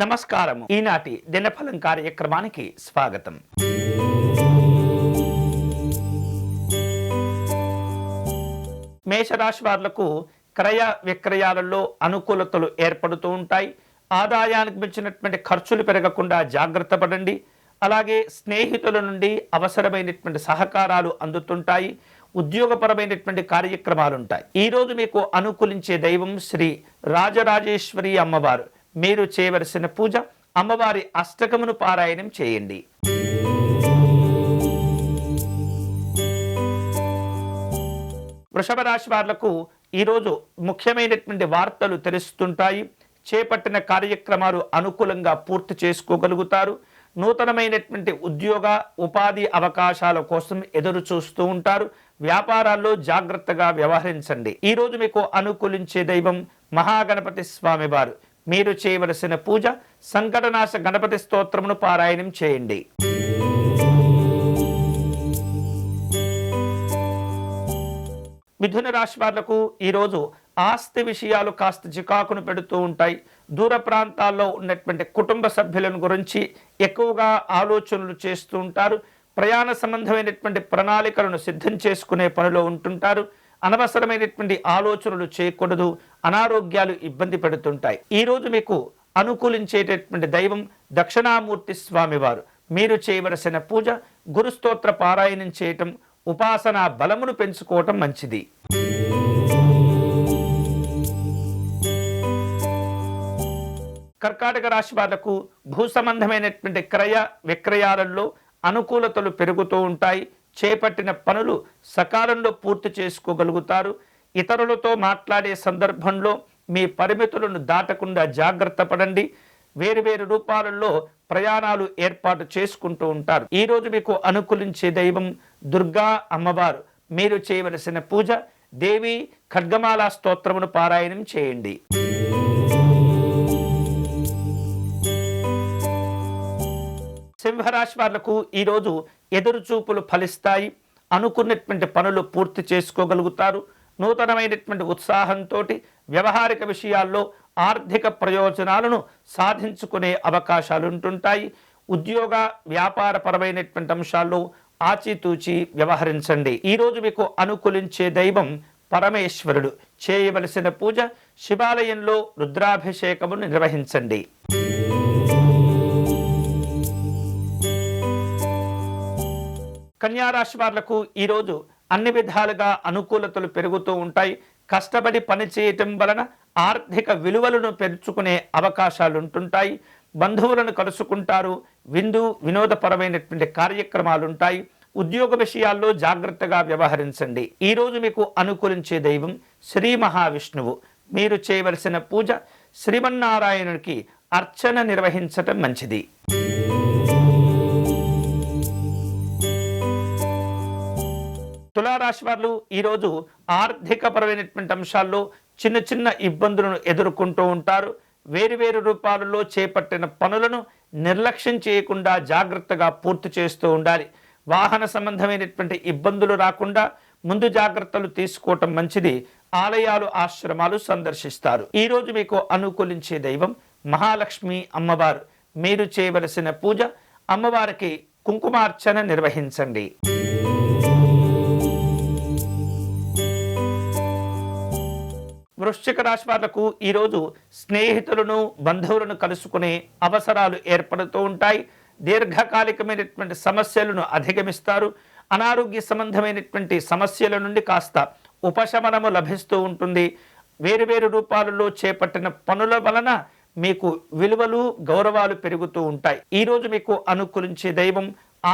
నమస్కారము. ఈనాటి దినఫలం కార్యక్రమానికి స్వాగతం. మేషరాశి వారులకు క్రయ విక్రయాలలో అనుకూలతలు ఏర్పడుతూ ఉంటాయి. ఆదాయానికి మించినటువంటి ఖర్చులు పెరగకుండా జాగ్రత్త పడండి. అలాగే స్నేహితుల నుండి అవసరమైనటువంటి సహకారాలు అందుతుంటాయి. ఉద్యోగపరమైనటువంటి కార్యక్రమాలు ఉంటాయి. ఈరోజు మీకు అనుకూలించే దైవం శ్రీ రాజరాజేశ్వరి అమ్మవారు. మీరు చేయవలసిన పూజ అమ్మవారి అష్టకమును పారాయణం చేయండి. వృషభ రాశి వాళ్ళకు ఈరోజు ముఖ్యమైనటువంటి వార్తలు తెలుస్తుంటాయి. చేపట్టిన కార్యక్రమాలు అనుకూలంగా పూర్తి చేసుకోగలుగుతారు. నూతనమైనటువంటి ఉద్యోగ ఉపాధి అవకాశాల కోసం ఎదురు చూస్తూ ఉంటారు. వ్యాపారాల్లో జాగ్రత్తగా వ్యవహరించండి. ఈరోజు మీకు అనుకూలించే దైవం మహాగణపతి స్వామి వారు మీరు చేయవలసిన పూజ సంకటనాశ గణపతి స్తోత్రమును పారాయణం చేయండి. మిథున రాశి వాళ్ళకు ఈరోజు ఆస్తి విషయాలు కాస్త చికాకును పెడుతూ ఉంటాయి. దూర ప్రాంతాల్లో ఉన్నటువంటి కుటుంబ సభ్యులను గురించి ఎక్కువగా ఆలోచనలు చేస్తూ ఉంటారు. ప్రయాణ సంబంధమైనటువంటి ప్రణాళికలను సిద్ధం చేసుకునే పనిలో ఉంటుంటారు. అనవసరమైనటువంటి ఆలోచనలు చేయకూడదు. అనారోగ్యాలు ఇబ్బంది పెడుతుంటాయి. ఈరోజు మీకు అనుకూలించేటటువంటి దైవం దక్షిణామూర్తి స్వామివారు. మీరు చేయవలసిన పూజ గురుస్తోత్ర పారాయణం చేయటం ఉపాసనా బలమును పెంచుకోవటం మంచిది. కర్కాటక రాశి వాళ్ళకు భూ సంబంధమైనటువంటి క్రయ విక్రయాలలో అనుకూలతలు పెరుగుతూ ఉంటాయి. చేపట్టిన పనులు సకాలంలో పూర్తి చేసుకోగలుగుతారు. ఇతరులతో మాట్లాడే సందర్భంలో మీ పరిమితులను దాటకుండా జాగ్రత్త పడండి. వేరు వేరు రూపాలలో ప్రయాణాలు ఏర్పాటు చేసుకుంటూ ఉంటారు. ఈరోజు మీకు అనుకూలించే దైవం దుర్గా అమ్మవారు. మీరు చేయవలసిన పూజ దేవి ఖడ్గమాల స్తోత్రమును పారాయణం చేయండి. సింహరాశి వాళ్ళకు ఈరోజు ఎదురుచూపులు ఫలిస్తాయి. అనుకున్నటువంటి పనులు పూర్తి చేసుకోగలుగుతారు. నూతనమైనటువంటి ఉత్సాహంతో వ్యవహారిక విషయాల్లో ఆర్థిక ప్రయోజనాలను సాధించుకునే అవకాశాలు ఉంటుంటాయి ఉద్యోగ వ్యాపారపరమైనటువంటి అంశాల్లో ఆచితూచి వ్యవహరించండి. ఈరోజు మీకు అనుకూలించే దైవం పరమేశ్వరుడు. చేయవలసిన పూజ శివాలయంలో రుద్రాభిషేకము నిర్వహించండి. కన్యారాశి వారులకు ఈరోజు అన్ని విధాలుగా అనుకూలతలు పెరుగుతూ ఉంటాయి. కష్టపడి పని చేయటం వలన ఆర్థిక విలువలను పెంచుకునే అవకాశాలు ఉంటుంటాయి బంధువులను కలుసుకుంటారు. విందు వినోదపరమైనటువంటి కార్యక్రమాలు ఉంటాయి ఉద్యోగ విషయాల్లో జాగ్రత్తగా వ్యవహరించండి. ఈరోజు మీకు అనుకూలించే దైవం శ్రీ మహావిష్ణువు. మీరు చేయవలసిన పూజ శ్రీమన్నారాయణునికి అర్చన నిర్వహించటం మంచిది. రాశి వారు ఈరోజు ఆర్థికపరమైనటువంటి అంశాల్లో చిన్న చిన్న ఇబ్బందులను ఎదుర్కొంటూ ఉంటారు. వేరువేరు రూపాలలో చేపట్టిన పనులను నిర్లక్ష్యం చేయకుండా జాగ్రత్తగా పూర్తి చేస్తూ ఉండాలి. వాహన సంబంధమైనటువంటి ఇబ్బందులు రాకుండా ముందు జాగ్రత్తలు తీసుకోవటం మంచిది. ఆలయాలు ఆశ్రమాలు సందర్శిస్తారు. ఈరోజు మీకు అనుకూలించే దైవం మహాలక్ష్మి అమ్మవారు. మీరు చేయవలసిన పూజ అమ్మవారికి కుంకుమార్చన నిర్వహించండి. వృశ్చిక రాశి వాళ్ళకు ఈరోజు స్నేహితులను బంధువులను కలుసుకునే అవసరాలు ఏర్పడుతూ ఉంటాయి. దీర్ఘకాలికమైనటువంటి సమస్యలను అధిగమిస్తారు. అనారోగ్య సంబంధమైనటువంటి సమస్యల నుండి కాస్త ఉపశమనము లభిస్తూ ఉంటుంది. వేరువేరు రూపాలలో చేపట్టిన పనుల వలన మీకు విలువలు గౌరవాలు పెరుగుతూ ఉంటాయి. ఈరోజు మీకు అనుకూలించే దైవం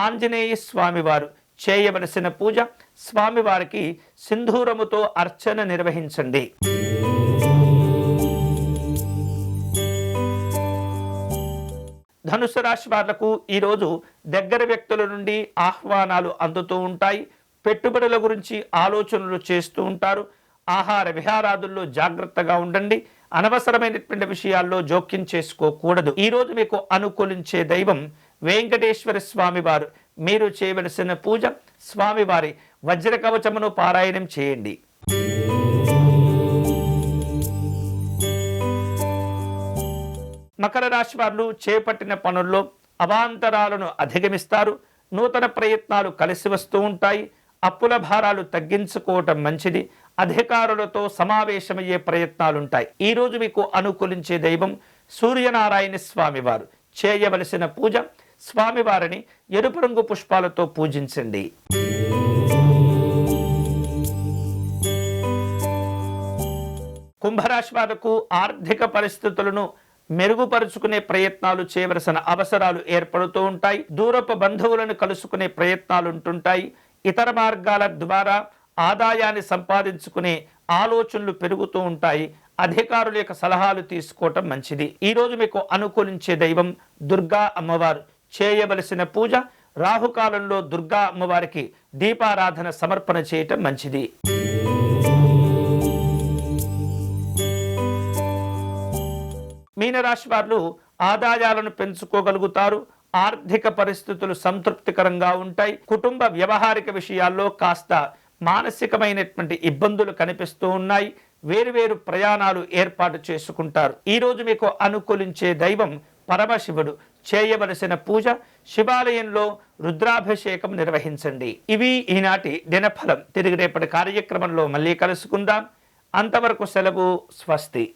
ఆంజనేయ స్వామివారు. చేయవలసిన పూజ స్వామివారికి సింధూరముతో అర్చన నిర్వహించండి. ధనుసు రాశి వాళ్ళకు ఈరోజు దగ్గర వ్యక్తుల నుండి ఆహ్వానాలు అందుతూ ఉంటాయి. పెట్టుబడుల గురించి ఆలోచనలు చేస్తూ ఉంటారు. ఆహార విహారాదుల్లో జాగ్రత్తగా ఉండండి. అనవసరమైనటువంటి విషయాల్లో జోక్యం చేసుకోకూడదు. ఈరోజు మీకు అనుకూలించే దైవం వెంకటేశ్వర స్వామి వారు మీరు చేయవలసిన పూజ స్వామివారి వజ్ర కవచమును పారాయణం చేయండి. మకర రాశి వారు చేపట్టిన పనుల్లో అవాంతరాలను అధిగమిస్తారు. నూతన ప్రయత్నాలు కలిసి వస్తూ ఉంటాయి. అప్పుల భారాలు తగ్గించుకోవటం మంచిది. అధికారులతో సమావేశమయ్యే ప్రయత్నాలుంటాయి. ఈ రోజు మీకు అనుకూలించే దైవం సూర్యనారాయణ స్వామివారు. చేయవలసిన పూజ స్వామివారిని ఎరుపు రంగు పుష్పాలతో పూజించండి. కుంభరాశి వారికి ఆర్థిక పరిస్థితులను మెరుగుపరుచుకునే ప్రయత్నాలు చేయవలసిన అవసరాలు ఏర్పడుతూ ఉంటాయి. దూరపు బంధువులను కలుసుకునే ప్రయత్నాలు ఉంటుంటాయి. ఇతర మార్గాల ద్వారా ఆదాయాన్ని సంపాదించుకునే ఆలోచనలు పెరుగుతూ ఉంటాయి. అధికారుల యొక్క సలహాలు తీసుకోవటం మంచిది. ఈ రోజు మీకు అనుకూలించే దైవం దుర్గా అమ్మవారు. చేయవలసిన పూజ రాహుకాలంలో దుర్గా అమ్మవారికి దీపారాధన సమర్పణ చేయటం మంచిది. మీనరాశి వారు ఆదాయాలను పెంచుకోగలుగుతారు ఆర్థిక పరిస్థితులు సంతృప్తికరంగా ఉంటాయి కుటుంబ వ్యవహారిక విషయాల్లో కాస్త మానసికమైనటువంటి ఇబ్బందులు కనిపిస్తూ ఉన్నాయి వేరువేరు ప్రయాణాలు ఏర్పాటు చేసుకుంటారు. ఈ రోజు మీకు అనుకూలించే దైవం పరమశివుడు. చేయవలసిన పూజ శివాలయంలో రుద్రాభిషేకం నిర్వహించండి. ఇవి ఈనాటి దినఫలం. తిరిగి రేపటి కార్యక్రమంలో మళ్ళీ కలుసుకుందాం. అంతవరకు సెలవు స్వస్తి.